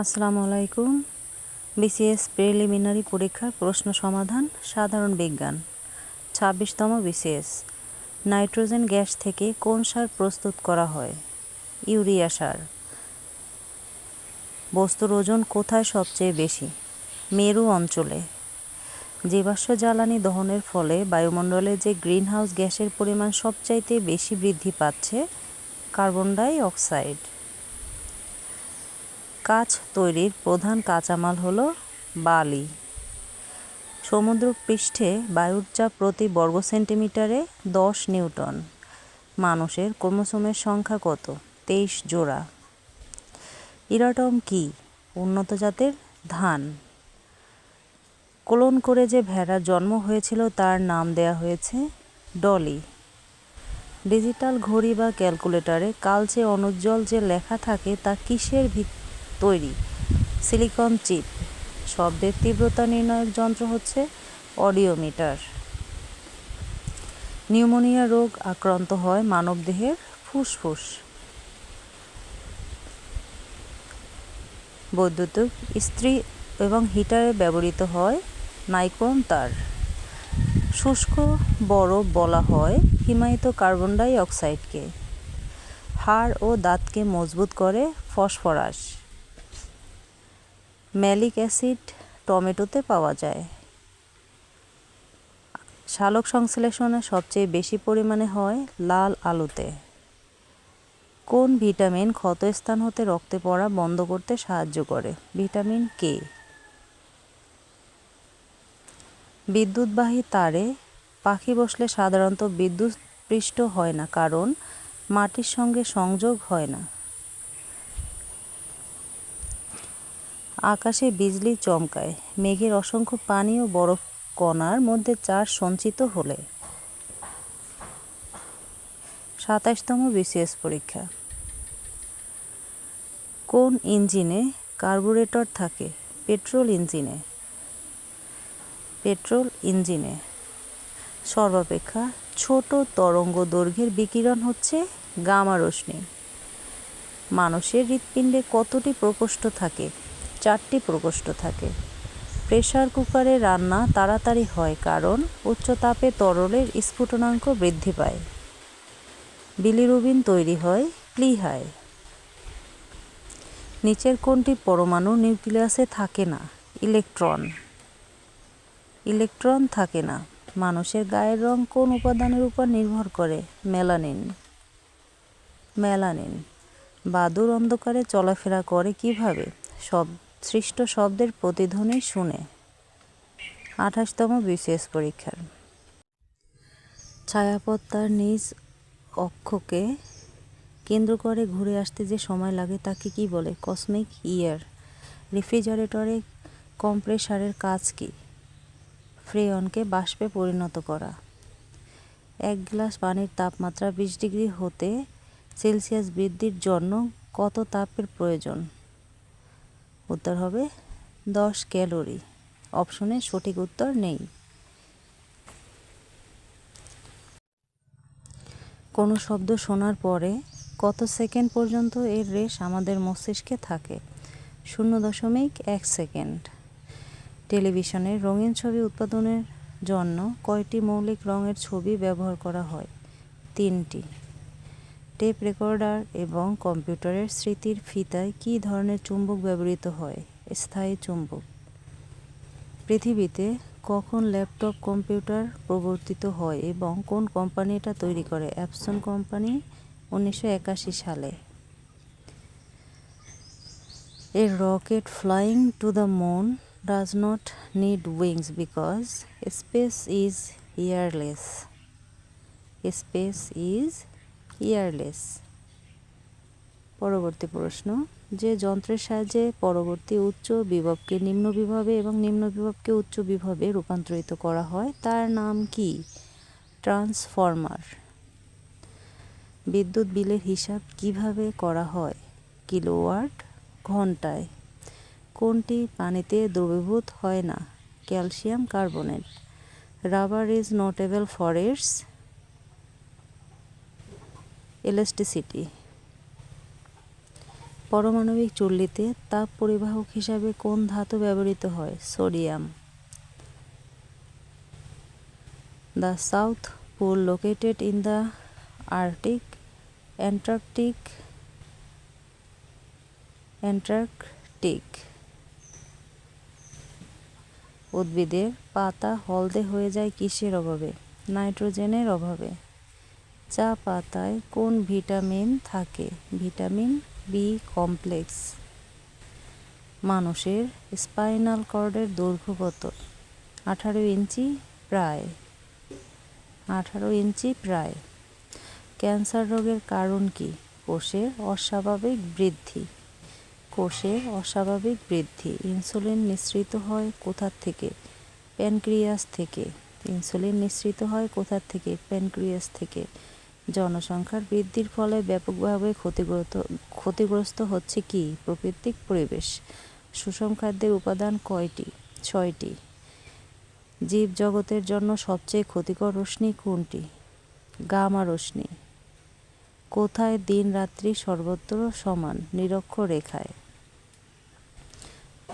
আসসালামু আলাইকুম। BCS preliminary পরীক্ষার প্রশ্ন সমাধান, সাধারণ বিজ্ঞান। ছাব্বিশতম বিসিএস। নাইট্রোজেন গ্যাস থেকে কোন সার প্রস্তুত করা হয়? ইউরিয়া সার। বস্তুর ওজন কোথায় সবচেয়ে বেশি? মেরু অঞ্চলে। জীবাশ্ম জ্বালানি দহনের ফলে বায়ুমণ্ডলে যে গ্রিনহাউস গ্যাসের পরিমাণ সবচাইতে বেশি বৃদ্ধি পাচ্ছে, কার্বন ডাই অক্সাইড। কাঁচ তৈরির প্রধান কাঁচামাল হলো বালি। সমুদ্র পৃষ্ঠে বায়ুর চাপ প্রতি বর্গ সেন্টিমিটারে দশ নিউটন। মানুষের ক্রোমোসোমের সংখ্যা কত? তেইশ জোড়া। ইরাটম কি? উন্নত জাতের ধান। কোলন করে যে ভেড়ার জন্ম হয়েছিল তার নাম দেয়া হয়েছে ডলি। ডিজিটাল ঘড়ি বা ক্যালকুলেটরে কালচে অনুজ্জ্বল যে লেখা থাকে তা কিসের ভিত তৈরি। Silicon chip. শব্দের তীব্রতা নির্ণায়ক যন্ত্র হচ্ছে অডিওমিটার। নিউমোনিয়া রোগ আক্রান্ত হয় মানবদেহের ফুসফুস। বৈদ্যুতিক ইস্ত্রি এবং হিটারে ব্যবহৃত হয় নাইক্রোম তার। শুষ্ক বরফ বলা হয় হিমায়িত কার্বন ডাই অক্সাইডকে। হাড় ও দাঁতকে মজবুত করে ফসফরাস। ম্যালিক অ্যাসিড টমেটোতে পাওয়া যায়। সালোক সংশ্লেষণে সবচেয়ে বেশি পরিমাণে হয় লাল আলুতে। কোন ভিটামিন ক্ষতস্থান হতে রক্তে পড়া বন্ধ করতে সাহায্য করে? ভিটামিন কে বিদ্যুৎবাহী তারে পাখি বসলে সাধারণত বিদ্যুৎ পৃষ্ঠ হয় না, কারণ মাটির সঙ্গে সংযোগ হয় না। আকাশে বিজলি চমকায়। মেঘের অসংখ্য পানি ও বরফ কণার মধ্যে চার্জ সঞ্চিত হলে। সাতাশতম বিসিএস পরীক্ষা। কোন ইঞ্জিনে কার্বোরেটর থাকে? পেট্রোল ইঞ্জিনে। পেট্রোল ইঞ্জিনে। সর্বাপেক্ষা ছোট তরঙ্গ দৈর্ঘ্যের বিকিরণ হচ্ছে গামা রশ্মি। মানুষের হৃৎপিণ্ডে কতটি প্রকোষ্ঠ থাকে? চারটি প্রকোষ্ঠ থাকে। প্রেশার কুকারে রান্না তাড়াতাড়ি হয় কারণ উচ্চ তাপে তরলের স্ফুটনাঙ্ক বৃদ্ধি পায়। বিলিরুবিন তৈরি হয় প্লিহায় নিচের কোনটি পরমাণু নিউক্লিয়াসে থাকে না, ইলেকট্রন। ইলেকট্রন থাকে না, মানুষের গায়ের রং কোন উপাদানের উপর নির্ভর করে? মেলানিন। মেলানিন। বাদুর অন্ধকারে চলাফেরা করে কীভাবে? সব সৃষ্ট শব্দের প্রতিধ্বনি শুনে। আঠাশতম বিশেষ পরীক্ষার। ছায়াপথ তার নিজ অক্ষকে কেন্দ্র করে ঘুরে আসতে যে সময় লাগে তাকে কি বলে? কসমিক ইয়ার রেফ্রিজারেটরে কম্প্রেসারের কাজ কি? ফ্রেয়নকে বাষ্পে পরিণত করা। এক গ্লাস পানির তাপমাত্রা বিশ ডিগ্রি হতে সেলসিয়াস বৃদ্ধির জন্য কত তাপের প্রয়োজন? উত্তর হবে দশ ক্যালোরি। অপশনে সঠিক উত্তর নেই। কোনো শব্দ শোনার পরে কত সেকেন্ড পর্যন্ত এর রেশ আমাদের মস্তিষ্কে থাকে? শূন্য দশমিক এক সেকেন্ড। টেলিভিশনে রঙিন ছবি উৎপাদনের জন্য কয়টি মৌলিক রঙের ছবি ব্যবহার করা হয়? তিনটি। টেপ রেকর্ডার এবং কম্পিউটারের স্মৃতির ফিতায় কী ধরনের চুম্বক ব্যবহৃত হয়? স্থায়ী চুম্বক। পৃথিবীতে কখন ল্যাপটপ, কম্পিউটার প্রবর্তিত হয় এবং কোন কোম্পানি এটা তৈরি করে? অ্যাপসন কোম্পানি, উনিশশো একাশি সালে। A rocket flying to the moon does not need wings because space is airless. Space is airless পরবর্তী প্রশ্ন, যে যন্ত্রের সাহায্যে পরবর্তী উচ্চ বিভবকে নিম্ন বিভবে এবং নিম্ন বিভবকে উচ্চ বিভবে রূপান্তরিত করা হয়, তার নাম কি? ট্রান্সফরমার। বিদ্যুৎ বিলের হিসাব কীভাবে করা হয়? কিলোওয়াট ঘন্টায়। কোনটি পানিতে দ্রবীভূত হয় না? Calcium carbonate. Rubber is notable for its elasticity. পারমাণবিক চুল্লিতে তাপ পরিবাহক হিসাবে কোন ধাতু ব্যবহৃত হয়? Sodium. The south pole located in the arctic antarctic antarctic. উদ্ভিদের পাতা হলদে হয়ে যায় কিসের অভাবে? নাইট্রোজেনের অভাবে। চা পাতায় কোন ভিটামিন থাকে? Vitamin B complex. মানুষের স্পাইনাল কর্ডের দৈর্ঘ্য কত? আঠারো ইঞ্চি প্রায়। আঠারো ইঞ্চি প্রায়। ক্যান্সার রোগের কারণ কি? কোষের অস্বাভাবিক বৃদ্ধি। কোষের অস্বাভাবিক বৃদ্ধি। ইনসুলিন নিঃসৃত হয় কোথার থেকে? প্যানক্রিয়াস থেকে। ইনসুলিন নিঃসৃত হয় কোথার থেকে? প্যানক্রিয়াস থেকে। জনসংখ্যার বৃদ্ধির ফলে ব্যাপকভাবে ক্ষতিগ্রস্ত ক্ষতিগ্রস্ত হচ্ছে কি? প্রকৃতিক পরিবেশ। সুষম খাদ্যের উপাদান কয়টি? ছয়টি। জীব জগতের জন্য সবচেয়ে ক্ষতিকর রশ্মি কোনটি? গামা রশ্মি। কোথায় দিন রাত্রি সর্বত্র সমান নিরক্ষ রেখায়?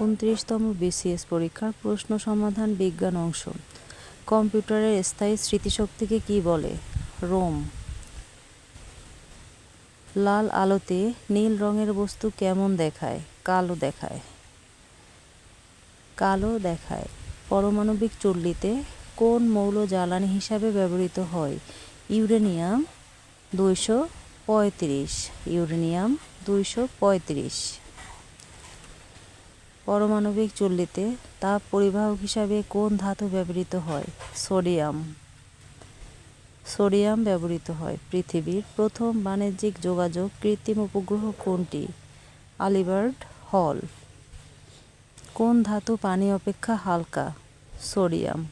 উনত্রিশতম বিসিএস পরীক্ষার প্রশ্ন সমাধান বিজ্ঞান অংশ। কম্পিউটারের স্থায়ী স্মৃতিশক্তিকে কি বলে? রোম। লাল আলোতে নীল রঙের বস্তু কেমন দেখায়? কালো দেখায়। কালো দেখায়। পারমাণবিক চুল্লিতে কোন মৌল জ্বালানি হিসাবে ব্যবহৃত হয়? ইউরেনিয়াম দুইশো পঁয়ত্রিশ। ইউরেনিয়াম দুইশো পঁয়ত্রিশ। পারমাণবিক চুল্লিতে তাপ পরিবাহক হিসাবে কোন ধাতু ব্যবহৃত হয়? সোডিয়াম সোডিয়াম ব্যবহৃত হয়। পৃথিবীর প্রথম বাণিজ্যিক যোগাযোগ কৃত্রিম উপগ্রহ কোনটি? আলিবার্ট হল। কোন ধাতু পানি অপেক্ষা হালকা? সোডিয়াম।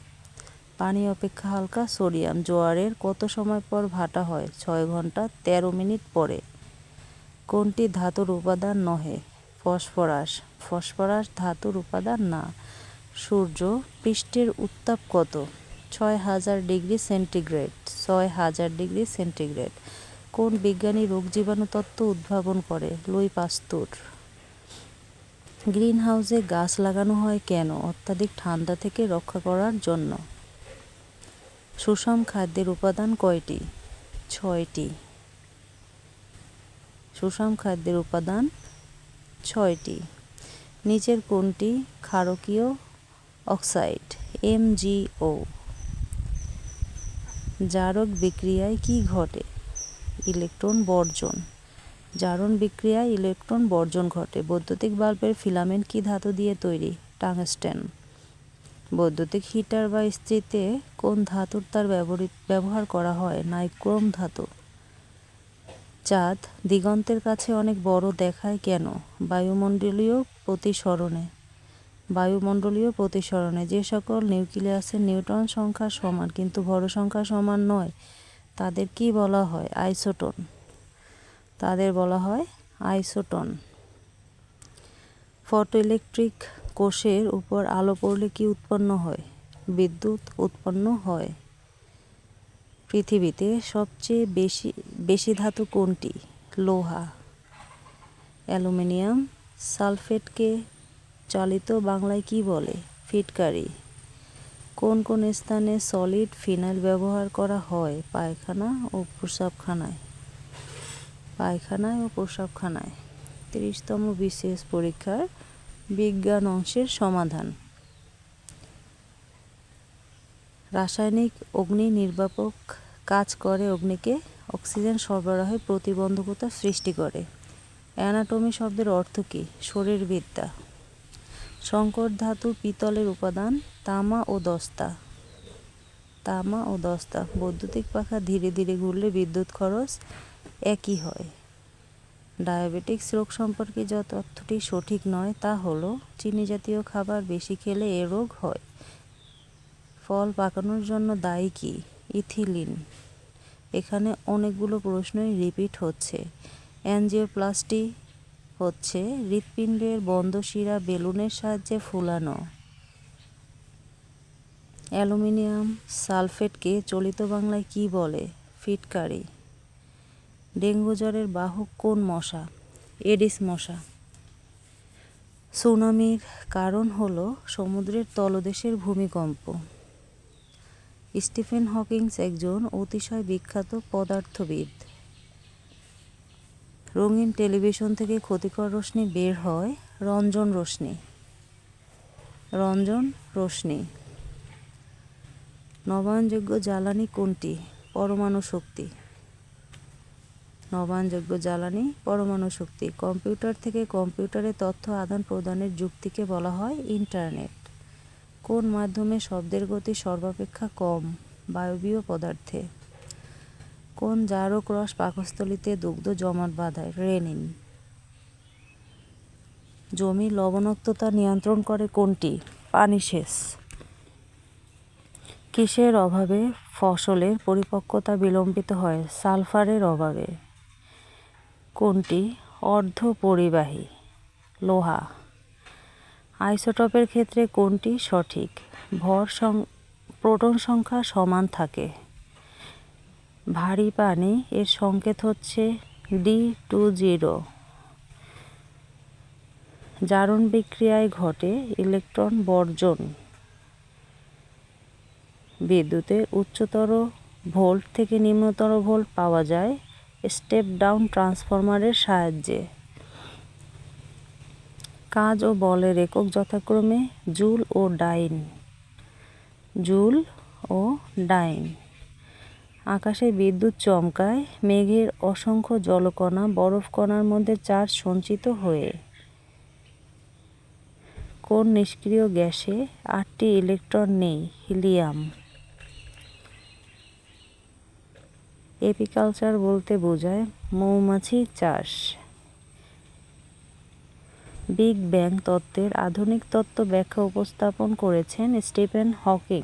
পানি অপেক্ষা হালকা সোডিয়াম। জোয়ারের কত সময় পর ভাটা হয়? ছয় ঘণ্টা তেরো মিনিট পরে। কোনটি ধাতুর উপাদান নহে? ফসফরাস। ফসফরাস ধাতুর উপাদান না। সূর্য পৃষ্ঠের উত্তাপ কত? ছয় হাজার ডিগ্রি সেন্টিগ্রেড, ছয় হাজার ডিগ্রি সেন্টিগ্রেড। কোন বিজ্ঞানী রোগ জীবাণু তত্ত্ব উদ্ভাবন করে? লুই পাস্তুর। গ্রিন হাউসে গাছ লাগানো হয় কেন? অত্যাধিক ঠান্ডা থেকে রক্ষা করার জন্য। সুষম খাদ্যের উপাদান কয়টি? ছয়টি। সুষম খাদ্যের উপাদান ছয়টি। নিচের কোনটি ক্ষারকীয় অক্সাইড? এমজিও জারক বিক্রিয়ায় কি ঘটে? ইলেকট্রন বর্জন। জারণ বিক্রিয়ায় ইলেকট্রন বর্জন ঘটে। বৈদ্যুতিক বাল্বের ফিলামেন্ট কি ধাতু দিয়ে তৈরি? টাংস্টেন। বৈদ্যুতিক হিটার বা ইস্ত্রিতে কোন ধাতুর তার ব্যবহার করা হয়? নাইক্রোম ধাতু। চাঁদ, দিগন্তের কাছে অনেক বড় দেখায় কেন? বায়ুমণ্ডলীয় প্রতিসরণে। বায়ুমণ্ডলীয় প্রতিসরণে যে সকল নিউক্লিয়াসের নিউট্রন সংখ্যা সমান কিন্তু ভর সংখ্যা সমান নয়, তাদের কি বলা হয়? আইসোটন। তাদের বলা হয় আইসোটন। ফটোইলেকট্রিক কোষের উপর আলো পড়লে কি উৎপন্ন হয়? বিদ্যুৎ উৎপন্ন হয়। পৃথিবীতে সবচেয়ে বেশি বেশি ধাতু কোনটি? লোহা, অ্যালুমিনিয়াম, সালফেটকে চালিত বাংলায় কি বলে? ফিটকারি। কোন কোন স্থানে সলিড ফিনাইল ব্যবহার করা হয়? পায়খানা ও প্রসাবখানায় পায়খানায় ও প্রসাবখানায় তিরিশতম বিশেষ পরীক্ষার বিজ্ঞান অংশের সমাধান। রাসায়নিক অগ্নি নির্বাপক কাজ করে অগ্নিকে অক্সিজেন সরবরাহে প্রতিবন্ধকতা সৃষ্টি করে। অ্যানাটমি শব্দের অর্থ কী? শরীরবিদ্যা। সংকর ধাতু পিতলের উপাদান, তামা ও দস্তা। তামা ও দস্তা, বৈদ্যুতিক পাখা ধীরে ধীরে ঘুরলে বিদ্যুৎ খরচ একই হয়। ডায়াবেটিক্স রোগ সম্পর্কে যে তথ্যটি সঠিক নয় তা হলো, চিনি জাতীয় খাবার বেশি খেলে এ রোগ হয়। ফল পাকানোর জন্য দায়ী কি? ইথিলিন। এখানে অনেকগুলো প্রশ্নই রিপিট হচ্ছে। অ্যানজিওপ্লাস্টি হচ্ছে হৃৎপিণ্ডের বন্ধ শিরা বেলুনের সাহায্যে ফুলানো। অ্যালুমিনিয়াম সালফেটকে চলিত বাংলায় কি বলে? ফিটকারি। ডেঙ্গু জ্বরের বাহক কোন মশা? এডিস মশা। সুনামির কারণ হল সমুদ্রের তলদেশের ভূমিকম্প। স্টিফেন হকিংস একজন অতিশয় বিখ্যাত পদার্থবিদ। রঙিন টেলিভিশন থেকে ক্ষতিকর রশ্মি বের হয় রঞ্জন রশ্মি। রঞ্জন রশ্মি। নবায়নযোগ্য জ্বালানি কোনটি? পরমাণু শক্তি। নবায়নযোগ্য জ্বালানি, পরমাণু শক্তি। কম্পিউটার থেকে কম্পিউটারে তথ্য আদান প্রদানের যুক্তিকে বলা হয় ইন্টারনেট। কোন মাধ্যমে শব্দের গতি সর্বাপেক্ষা কম? বায়বীয় পদার্থে। কোন জারক রস পাকস্থলিতে দুগ্ধ জমাট বাঁধায়? রেনিন। জমি লবণাক্ততা নিয়ন্ত্রণ করে কোনটি? পানি সেচ। কিসের অভাবে ফসলের পরিপক্কতা বিলম্বিত হয়? সালফারের অভাবে। কোনটি? অর্ধ পরিবাহী লোহা। আইসোটপের ক্ষেত্রে কোনটি সঠিক? ভর সং প্রোটন সংখ্যা সমান থাকে। ভারী পানি, এর সংকেত হচ্ছে ডি টু জিরো। জারণ বিক্রিয়ায় ঘটে ইলেকট্রন বর্জন। বিদ্যুতের উচ্চতর ভোল্ট থেকে নিম্নতর ভোল্ট পাওয়া যায় স্টেপ ডাউন ট্রান্সফরমারের সাহায্যে। কাজ ও বলের একক যথাক্রমে জুল ও ডাইন। জুল ও ডাইন। আকাশে বিদ্যুৎ চমকায়, মেঘের অসংখ্য জলকণা বরফকণার মধ্যে চার্জ সঞ্চিত হয়ে। কোন নিষ্ক্রিয় গ্যাসে আটটি ইলেকট্রন নেই? হিলিয়াম। এপিকালচার বলতে বোঝায় মৌমাছি চাষ। বিগ ব্যাং তত্ত্বের আধুনিক তত্ত্ব ব্যাখ্যা উপস্থাপন করেছেন স্টিফেন হকিং।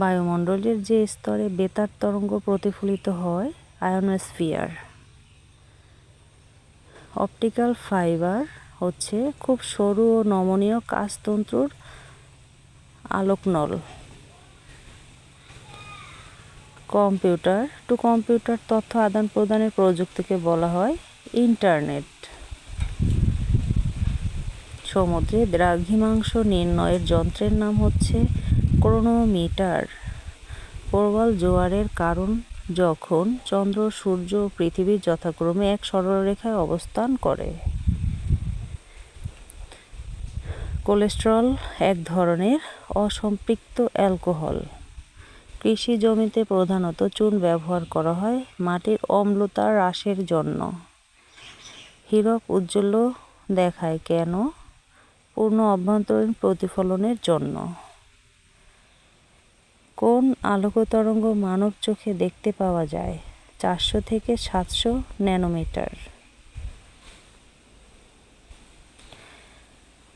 বায়ুমণ্ডলের যে স্তরে বেতার তরঙ্গ প্রতিফলিত হয় আয়োনোস্ফিয়ার অপটিক্যাল ফাইবার হচ্ছে খুব সরু ও নমনীয় কাজতন্ত্রুর আলোকনল। কম্পিউটার, টু কম্পিউটার তথ্য আদান প্রদানের প্রযুক্তিকে বলা হয় ইন্টারনেট। সমুদ্রে দ্রাঘিমাংশ নির্ণয়ের যন্ত্রের নাম হচ্ছে ক্রোনোমিটার প্রবল জোয়ারের কারণ যখন চন্দ্র, সূর্য ও পৃথিবীর যথাক্রমে এক সরলরেখায় অবস্থান করে। কোলেস্টেরল এক ধরনের অসম্পৃক্ত অ্যালকোহল। কৃষি জমিতে প্রধানত চুন ব্যবহার করা হয় মাটির অম্লতা হ্রাসের জন্য। হীরক উজ্জ্বল দেখায় কেন? পূর্ণ অভ্যন্তরীণ প্রতিফলনের জন্য। কোন আলোক তরঙ্গ মানব চোখে দেখতে পাওয়া যায়? চারশো থেকে সাতশো ন্যানোমিটার।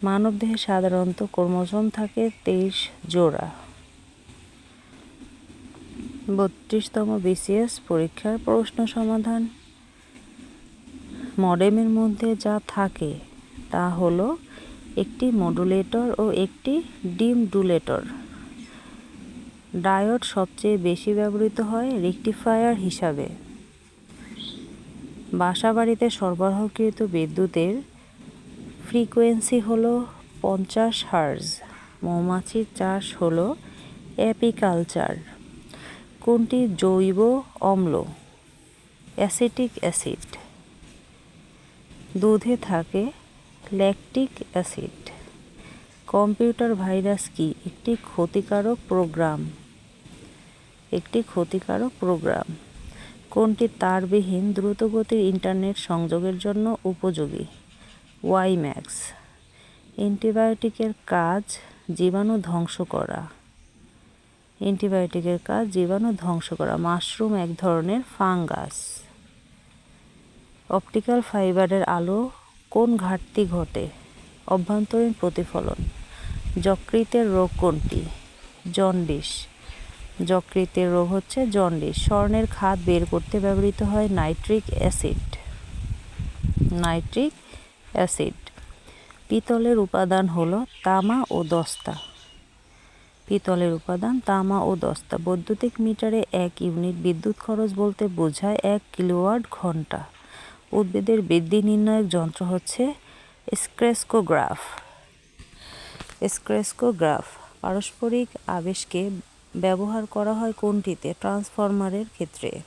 মানবদেহে সাধারণত ক্রোমোজোম থাকে তেইশ জোড়া। বত্রিশতম বিসিএস পরীক্ষার প্রশ্ন সমাধান। মডেমের মধ্যে যা থাকে তা হলো একটি মডুলেটর ও একটি ডিমডুলেটর। ডায়োড সবচেয়ে বেশি ব্যবহৃত হয় রেকটিফায়ার হিসাবে। বাসাবাড়িতে সরবরাহকৃত বিদ্যুতের ফ্রিকোয়েন্সি হলো পঞ্চাশ হার্জ, মৌমাছির চাষ হলো অ্যাপিকালচার কোনটি জৈব অম্ল, অ্যাসিটিক অ্যাসিড, দুধে থাকে ল্যাকটিক অ্যাসিড, কম্পিউটার ভাইরাস কি একটি ক্ষতিকারক প্রোগ্রাম? একটি ক্ষতিকারক প্রোগ্রাম। কোনটি তারবিহীন দ্রুতগতির ইন্টারনেট সংযোগের জন্য উপযোগী? ওয়াইম্যাক্স। অ্যান্টিবায়োটিকের কাজ জীবাণু ধ্বংস করা। অ্যান্টিবায়োটিকের কাজ জীবাণু ধ্বংস করা, মাশরুম এক ধরনের ফাঙ্গাস। অপটিক্যাল ফাইবারের আলো কোন ঘাটতি ঘটে? অভ্যন্তরীণ প্রতিফলন। যকৃতের রোগ কোনটি? জন্ডিস। যকৃতের রোগ হচ্ছে জন্ডিস। স্বর্ণের খাদ বের করতে ব্যবহৃত হয় নাইট্রিক অ্যাসিড। Nitric acid. পিতলের উপাদান হলো তামা ও দস্তা। পিতলের উপাদান তামা ও দস্তা। বৈদ্যুতিক মিটারে এক ইউনিট বিদ্যুৎ খরচ বলতে বোঝায় এক কিলোওয়াট ঘণ্টা। উদ্ভিদের বৃদ্ধি নির্ণায়ক যন্ত্র হচ্ছে স্ক্রেস্কোগ্রাফ। স্ক্রেস্কোগ্রাফ, পারস্পরিক আবেশকে ব্যবহার করা হয় কোনটিতে? ট্রান্সফরমারের ক্ষেত্রে।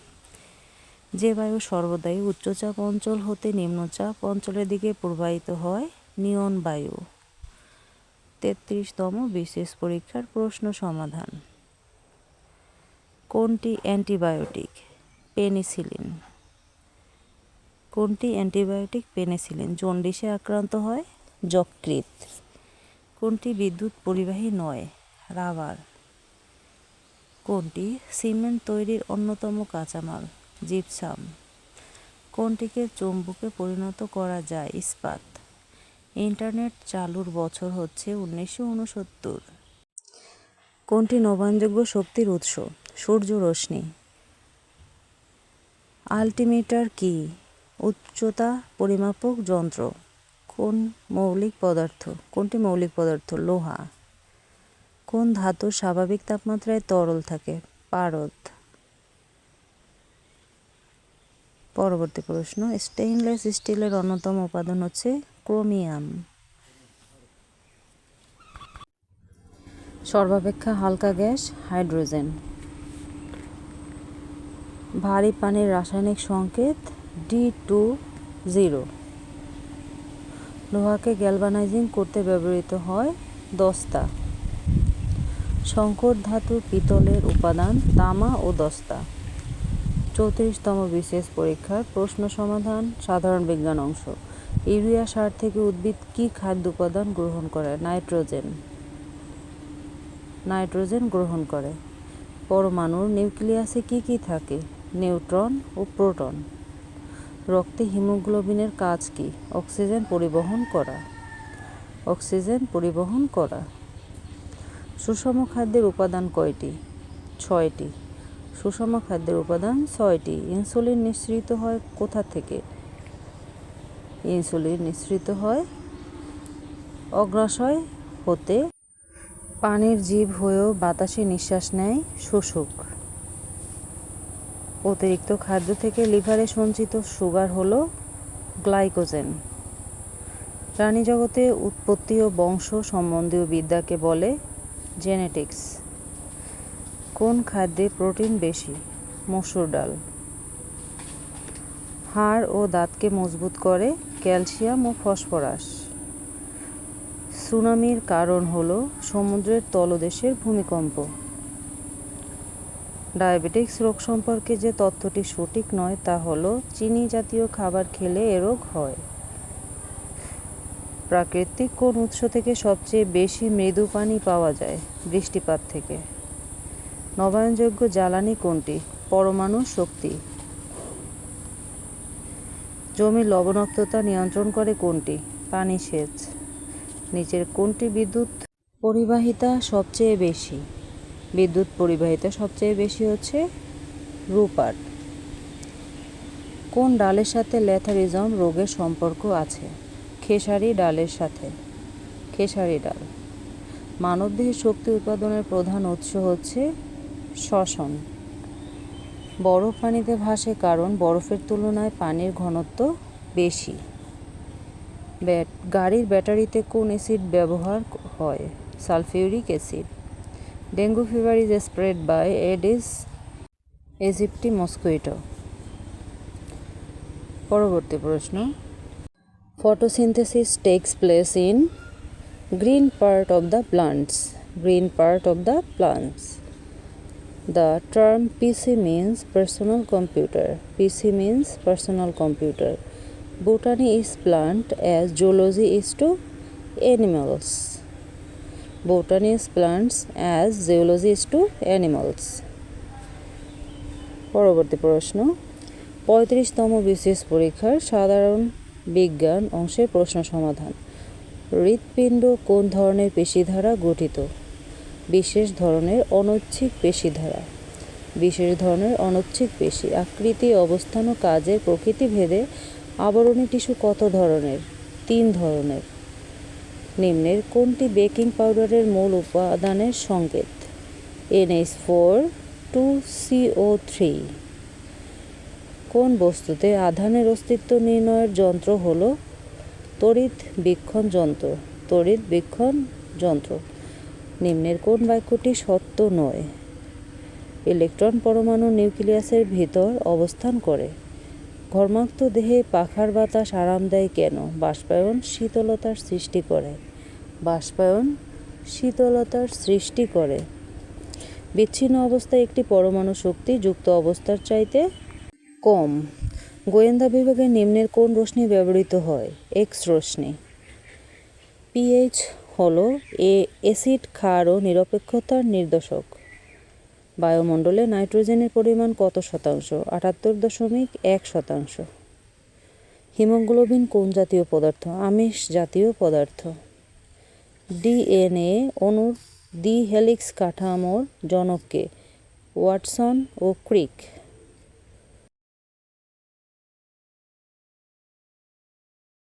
যে বায়ু সর্বদাই উচ্চচাপ অঞ্চল হতে নিম্নচাপ অঞ্চলের দিকে প্রবাহিত হয়, নিয়ন বায়ু। তেত্রিশতম বিশেষ পরীক্ষার প্রশ্ন সমাধান। কোনটি অ্যান্টিবায়োটিক? পেনিসিলিন। কোনটি অ্যান্টিবায়োটিক? পেনিসিলিন। জন্ডিসে আক্রান্ত হয় যকৃত কোনটি বিদ্যুৎ পরিবাহী নয়? রাবার। কোনটি সিমেন্ট তৈরির অন্যতম কাঁচামাল? জিপসাম। কোনটিকে চুম্বকে পরিণত করা যায়? ইস্পাত। ইন্টারনেট চালুর বছর হচ্ছে উনিশশো উনসত্তর কোনটি নবায়নযোগ্য শক্তির উৎস? সূর্য রশ্মি। আল্টিমিটার কি? উচ্চতা পরিমাপক যন্ত্র। কোন মৌলিক পদার্থ? কোনটি মৌলিক পদার্থ? লোহা। কোন ধাতু স্বাভাবিক তাপমাত্রায় তরল থাকে, পারদ। পরবর্তী প্রশ্ন স্টেইনলেস স্টিলের অন্যতম উপাদান হচ্ছে ক্রোমিয়াম সর্বাপেক্ষা হালকা গ্যাস, হাইড্রোজেন। ভারী পানির রাসায়নিক সংকেত ডি টু জিরো লোহাকে গ্যালভানাইজিং করতে ব্যবহৃত হয় দস্তা। সংকর ধাতু পিতলের উপাদান তামা ও দস্তা। চৌত্রিশতম বিশেষ পরীক্ষার প্রশ্ন সমাধান, সাধারণ বিজ্ঞান অংশ। ইউরিয়া সার থেকে উদ্ভিদ কী খাদ্য উপাদান গ্রহণ করে? নাইট্রোজেন। নাইট্রোজেন গ্রহণ করে। পরমাণুর নিউক্লিয়াসে কি কি থাকে? নিউট্রন ও প্রোটন। রক্তে হিমোগ্লোবিনের কাজ কি? অক্সিজেন পরিবহন করা। অক্সিজেন পরিবহন করা। সুষম খাদ্যের উপাদান কয়টি? ছয়টি। সুষম খাদ্যের উপাদান ছয়টি। ইনসুলিন নিঃসৃত হয় কোথা থেকে? ইনসুলিন নিঃসৃত হয় অগ্রাশয় হতে পানির জীব হয়েও বাতাসে নিঃশ্বাস নেয়, শোষক। অতিরিক্ত খাদ্য থেকে লিভারে সঞ্চিত সুগার হল গ্লাইকোজেন। প্রাণী জগতে উৎপত্তি ও বংশ সম্বন্ধীয় বিদ্যাকে বলে জেনেটিক্স। কোন খাদ্যে প্রোটিন বেশি? মসুর ডাল। হাড় ও দাঁতকে মজবুত করে ক্যালসিয়াম ও ফসফরাস। সুনামির কারণ হল সমুদ্রের তলদেশের ভূমিকম্প। ডায়াবেটিক্স রোগ সম্পর্কে যে তথ্যটি সঠিক নয় তা হলো, চিনি জাতীয় খাবার খেলে এ রোগ হয়। প্রাকৃতিক কোন উৎস থেকে সবচেয়ে বেশি মৃদু পানি পাওয়া যায় বৃষ্টিপাত থেকে? নবায়নযোগ্য জ্বালানি কোনটি? পরমাণু শক্তি। জমির লবণাক্ততা নিয়ন্ত্রণ করে কোনটি? পানি সেচ। নিচের কোনটি বিদ্যুৎ পরিবাহিতা সবচেয়ে বেশি? বিদ্যুৎ পরিবাহিতা সবচেয়ে বেশি হচ্ছে রূপার। কোন ডালের সাথে ল্যাথারিজম রোগের সম্পর্ক আছে? খেসারি ডালের সাথে। খেসারি ডাল। মানবদেহে শক্তি উৎপাদনের প্রধান উৎস হচ্ছে শ্বসন। বরফ পানিতে ভাসে কারণ বরফের তুলনায় পানির ঘনত্ব বেশি। ব্যাট গাড়ির ব্যাটারিতে কোন অ্যাসিড ব্যবহার হয়? Sulphuric acid. Dengue fever is spread by Aedes aegypti mosquito. পরবর্তী প্রশ্ন। Photosynthesis takes place in green part of the plants green part of the plants the term pc means personal computer pc means personal computer botany is plant as zoology is to animals botany is plants as zoology is to animals পরবর্তী প্রশ্ন পঁয়ত্রিশতম বিশেষ পরীক্ষার সাধারণ বিজ্ঞান অংশের প্রশ্ন সমাধান। হৃৎপিণ্ড কোন ধরনের পেশিধারা গঠিত? বিশেষ ধরনের অনৈচ্ছিক পেশিধারা। বিশেষ ধরনের অনৈচ্ছিক পেশি, আকৃতি, অবস্থান ও কাজের প্রকৃতি ভেদে আবরণী টিস্যু কত ধরনের? তিন ধরনের। নিম্নের কোনটি বেকিং পাউডারের মূল উপাদানের সংকেত? NH four two CO three. কোন বস্তুতে আধানের অস্তিত্ব নির্ণয়ের যন্ত্র হল? তড়িৎ বীক্ষণ যন্ত্র। তড়িৎ বীক্ষণ যন্ত্র। নিম্নের কোন বাক্যটি সত্য নয়? ইলেকট্রন পরমাণু নিউক্লিয়াসের ভিতর অবস্থান করে। ঘর্মাক্ত দেহে পাখার বাতাস আরাম দেয় কেন? বাষ্পায়ন শীতলতার সৃষ্টি করে। বাষ্পায়ন শীতলতার সৃষ্টি করে। বিচ্ছিন্ন অবস্থায় একটি পরমাণু শক্তি যুক্ত অবস্থার চাইতে কম। গোয়েন্দা বিভাগে নিম্নের কোন রশ্মি ব্যবহৃত হয়? এক্স রশ্মি। পিএইচ হল এ অ্যাসিড ক্ষার ও নিরপেক্ষতার নির্দেশক। বায়ুমণ্ডলে নাইট্রোজেনের পরিমাণ কত শতাংশ? আটাত্তর দশমিক এক শতাংশ। হিমোগ্লোবিন কোন জাতীয় পদার্থ? আমিষ জাতীয় পদার্থ। ডিএনএ অণুর দ্বি হেলিক্স কাঠামোর জনককে ওয়াটসন ও ক্রিক।